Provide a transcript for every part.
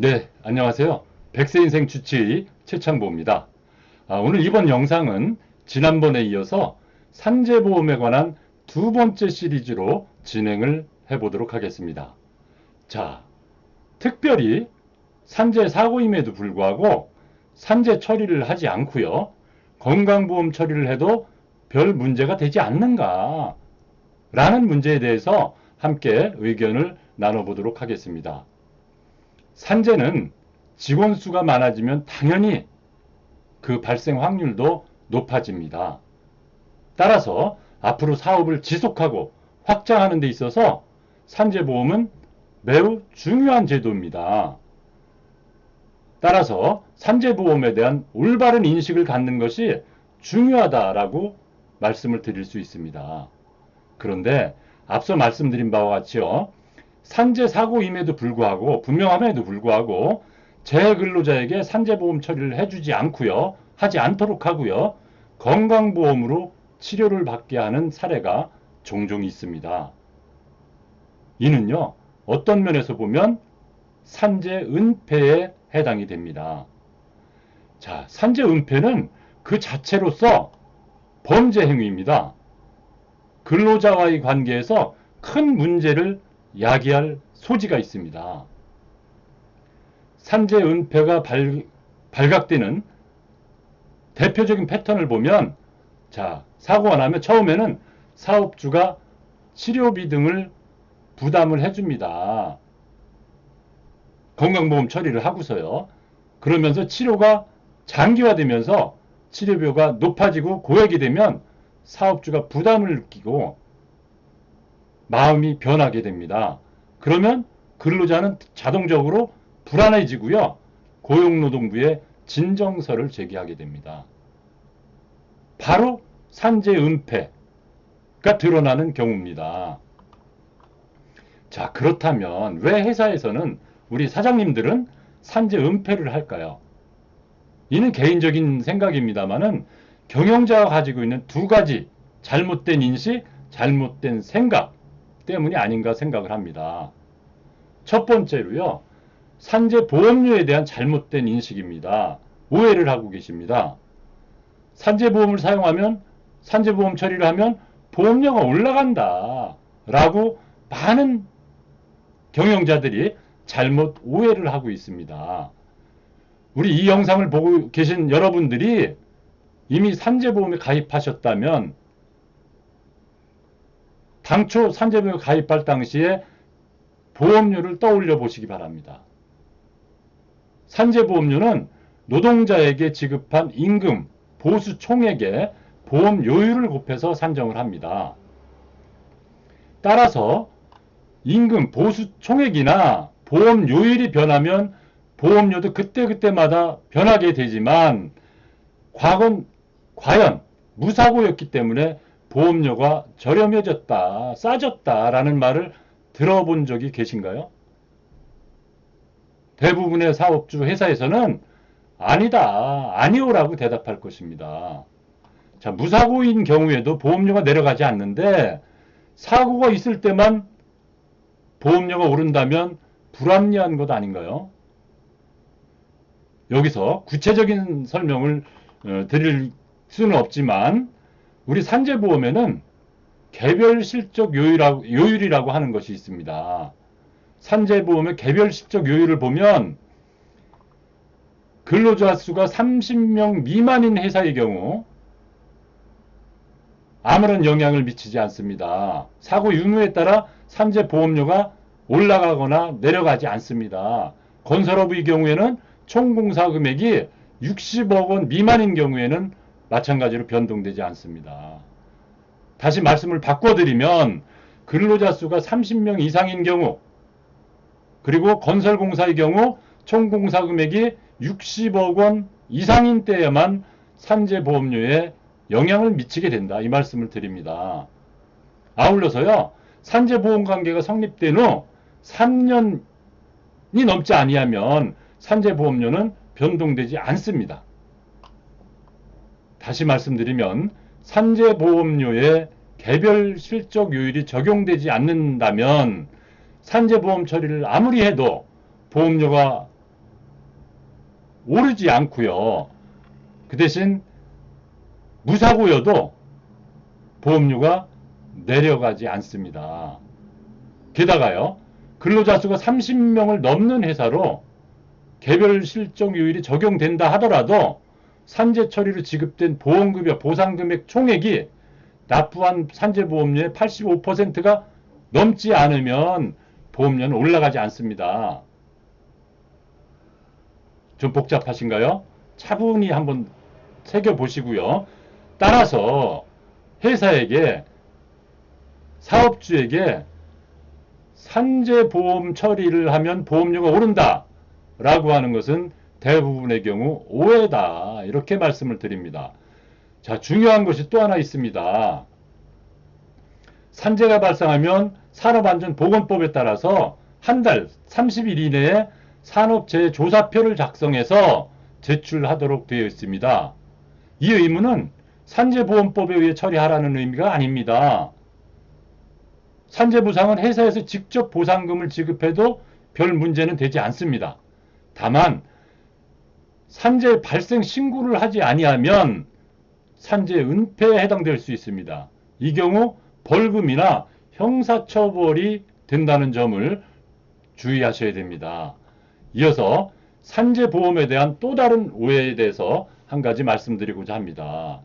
네, 안녕하세요. 백세 인생 주치의 최창보입니다. 아, 오늘 이번 영상은 지난번에 이어서 산재보험에 관한 두 번째 시리즈로 진행을 해보도록 하겠습니다. 자, 특별히 산재 사고임에도 불구하고 산재 처리를 하지 않고요. 건강보험 처리를 해도 별 문제가 되지 않는가? 라는 문제에 대해서 함께 의견을 나눠보도록 하겠습니다. 산재는 직원 수가 많아지면 당연히 그 발생 확률도 높아집니다. 따라서 앞으로 사업을 지속하고 확장하는 데 있어서 산재보험은 매우 중요한 제도입니다. 따라서 산재보험에 대한 올바른 인식을 갖는 것이 중요하다라고 말씀을 드릴 수 있습니다. 그런데 앞서 말씀드린 바와 같이요. 산재 사고임에도 불구하고 분명함에도 불구하고 재근로자에게 산재보험 처리를 해주지 않고요. 하지 않도록 하고요. 건강보험으로 치료를 받게 하는 사례가 종종 있습니다. 이는요. 어떤 면에서 보면 산재 은폐에 해당이 됩니다. 자, 산재 은폐는 그 자체로서 범죄 행위입니다. 근로자와의 관계에서 큰 문제를 야기할 소지가 있습니다. 산재 은폐가 발, 발각되는 대표적인 패턴을 보면 자 사고가 나면 처음에는 사업주가 치료비 등을 부담을 해줍니다. 건강보험 처리를 하고서요. 그러면서 치료가 장기화되면서 치료비가 높아지고 고액이 되면 사업주가 부담을 느끼고 마음이 변하게 됩니다. 그러면 근로자는 자동적으로 불안해지고요. 고용노동부에 진정서를 제기하게 됩니다. 바로 산재 은폐가 드러나는 경우입니다. 자, 그렇다면 왜 회사에서는 우리 사장님들은 산재 은폐를 할까요? 이는 개인적인 생각입니다만은 경영자가 가지고 있는 두 가지 잘못된 인식, 잘못된 생각 때문이 아닌가 생각을 합니다. 첫 번째로요. 산재 보험료에 대한 잘못된 인식입니다. 오해를 하고 계십니다. 산재보험을 사용하면 산재보험 처리를 하면 보험료가 올라간다. 라고 많은 경영자들이 잘못 오해를 하고 있습니다. 우리 이 영상을 보고 계신 여러분들이 이미 산재보험에 가입하셨다면 당초 산재보험에 가입할 당시에 보험료를 떠올려 보시기 바랍니다. 산재보험료는 노동자에게 지급한 임금, 보수 총액에 보험 요율을 곱해서 산정을 합니다. 따라서 임금, 보수 총액이나 보험 요율이 변하면 보험료도 그때그때마다 변하게 되지만 과연 무사고였기 때문에 보험료가 저렴해졌다, 싸졌다라는 말을 들어본 적이 계신가요? 대부분의 사업주 회사에서는 아니다, 아니오라고 대답할 것입니다. 자, 무사고인 경우에도 보험료가 내려가지 않는데 사고가 있을 때만 보험료가 오른다면 불합리한 것 아닌가요? 여기서 구체적인 설명을 어, 드릴 수는 없지만 우리 산재보험에는 개별 실적 요율이라고, 요율이라고 하는 것이 있습니다. 산재보험의 개별 실적 요율을 보면 근로자 수가 30명 미만인 회사의 경우 아무런 영향을 미치지 않습니다. 사고 유무에 따라 산재 보험료가 올라가거나 내려가지 않습니다. 건설업의 경우에는 총공사 금액이 60억 원 미만인 경우에는 마찬가지로 변동되지 않습니다. 다시 말씀을 바꿔드리면 근로자 수가 30명 이상인 경우 그리고 건설공사의 경우 총공사 금액이 60억 원 이상인 때에만 산재보험료에 영향을 미치게 된다. 이 말씀을 드립니다. 아울러서요. 산재보험 관계가 성립된 후 3년이 넘지 아니하면 산재보험료는 변동되지 않습니다. 다시 말씀드리면 산재보험료에 개별 실적 요율이 적용되지 않는다면 산재보험 처리를 아무리 해도 보험료가 오르지 않고요. 그 대신 무사고여도 보험료가 내려가지 않습니다. 게다가요, 근로자 수가 30명을 넘는 회사로 개별 실적 요율이 적용된다 하더라도 산재 처리로 지급된 보험급여 보상금액 총액이 납부한 산재보험료의 85%가 넘지 않으면 보험료는 올라가지 않습니다. 좀 복잡하신가요? 차분히 한번 새겨보시고요. 따라서 회사에게 사업주에게 산재보험 처리를 하면 보험료가 오른다 라고 하는 것은 대부분의 경우 오해다 이렇게 말씀을 드립니다. 자 중요한 것이 또 하나 있습니다. 산재가 발생하면 산업안전보건법에 따라서 한 달 30일 이내에 산업재해 조사표를 작성해서 제출하도록 되어 있습니다. 이 의무는 산재보험법에 의해 처리하라는 의미가 아닙니다. 산재보상은 회사에서 직접 보상금을 지급해도 별 문제는 되지 않습니다. 다만 산재 발생 신고를 하지 아니하면 산재 은폐에 해당될 수 있습니다. 이 경우 벌금이나 형사처벌이 된다는 점을 주의하셔야 됩니다. 이어서 산재보험에 대한 또 다른 오해에 대해서 한 가지 말씀드리고자 합니다.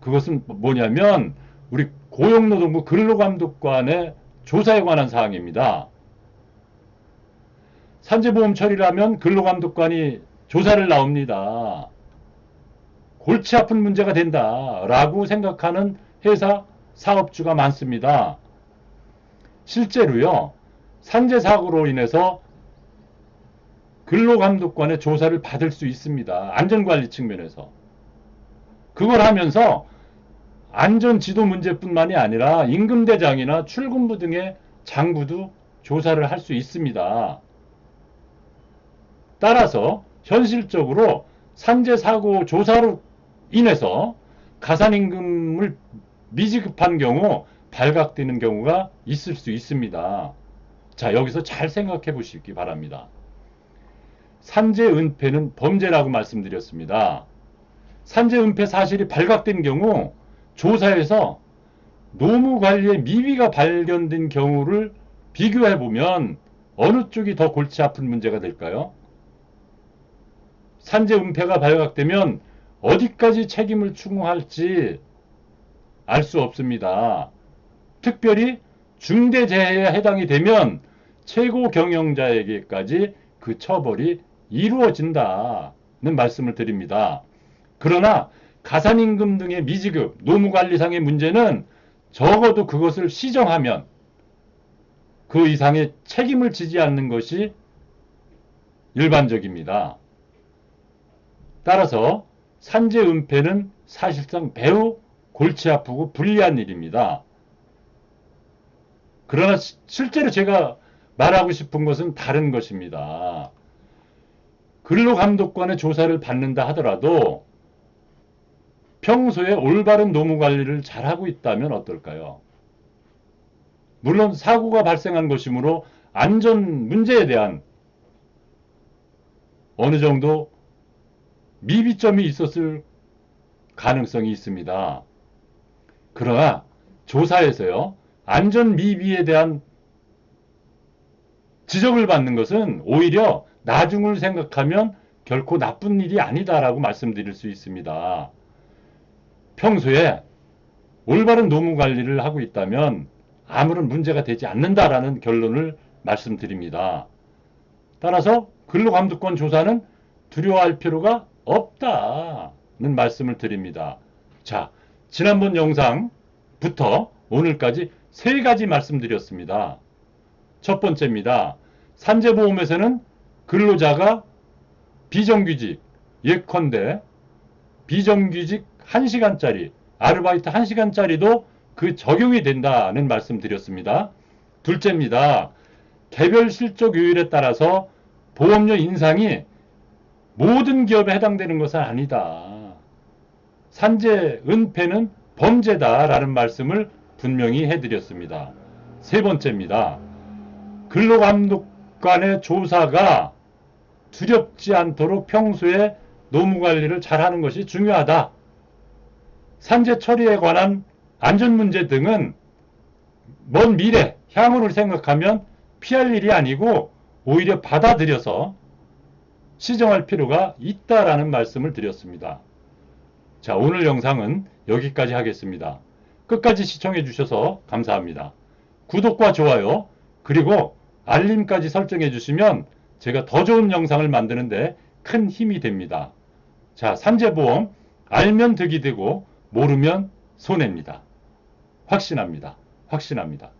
그것은 뭐냐면 우리 고용노동부 근로감독관의 조사에 관한 사항입니다. 산재보험 처리를 하면 근로감독관이 조사를 나옵니다. 골치 아픈 문제가 된다라고 생각하는 회사 사업주가 많습니다. 실제로요, 산재 사고로 인해서 근로감독관의 조사를 받을 수 있습니다. 안전관리 측면에서. 그걸 하면서 안전지도 문제뿐만이 아니라 임금대장이나 출근부 등의 장부도 조사를 할 수 있습니다. 따라서 현실적으로 산재 사고 조사로 인해서 가산임금을 미지급한 경우 발각되는 경우가 있을 수 있습니다. 자, 여기서 잘 생각해 보시기 바랍니다. 산재 은폐는 범죄라고 말씀드렸습니다. 산재 은폐 사실이 발각된 경우 조사에서 노무 관리에 미비가 발견된 경우를 비교해 보면 어느 쪽이 더 골치 아픈 문제가 될까요? 산재 은폐가 발각되면 어디까지 책임을 추궁할지 알 수 없습니다. 특별히 중대재해에 해당이 되면 최고 경영자에게까지 그 처벌이 이루어진다는 말씀을 드립니다. 그러나 가산임금 등의 미지급, 노무관리상의 문제는 적어도 그것을 시정하면 그 이상의 책임을 지지 않는 것이 일반적입니다. 따라서 산재 은폐는 사실상 매우 골치 아프고 불리한 일입니다. 그러나 시, 실제로 제가 말하고 싶은 것은 다른 것입니다. 근로감독관의 조사를 받는다 하더라도 평소에 올바른 노무 관리를 잘하고 있다면 어떨까요? 물론 사고가 발생한 것이므로 안전 문제에 대한 어느 정도 미비점이 있었을 가능성이 있습니다. 그러나 조사에서요, 안전 미비에 대한 지적을 받는 것은 오히려 나중을 생각하면 결코 나쁜 일이 아니다라고 말씀드릴 수 있습니다. 평소에 올바른 노무 관리를 하고 있다면 아무런 문제가 되지 않는다라는 결론을 말씀드립니다. 따라서 근로감독권 조사는 두려워할 필요가 없다는 말씀을 드립니다. 자, 지난번 영상부터 오늘까지 세 가지 말씀드렸습니다. 첫 번째입니다. 산재보험에서는 근로자가 비정규직, 예컨대 비정규직 1시간짜리, 아르바이트 1시간짜리도 그 적용이 된다는 말씀 드렸습니다. 둘째입니다. 개별 실적 요율에 따라서 보험료 인상이 모든 기업에 해당되는 것은 아니다. 산재 은폐는 범죄다라는 말씀을 분명히 해드렸습니다. 세 번째입니다. 근로감독관의 조사가 두렵지 않도록 평소에 노무 관리를 잘하는 것이 중요하다. 산재 처리에 관한 안전 문제 등은 먼 미래, 향후를 생각하면 피할 일이 아니고 오히려 받아들여서 시정할 필요가 있다라는 말씀을 드렸습니다. 자, 오늘 영상은 여기까지 하겠습니다. 끝까지 시청해 주셔서 감사합니다. 구독과 좋아요, 그리고 알림까지 설정해 주시면 제가 더 좋은 영상을 만드는데 큰 힘이 됩니다. 자, 산재보험 알면 득이 되고 모르면 손해입니다. 확신합니다. 확신합니다.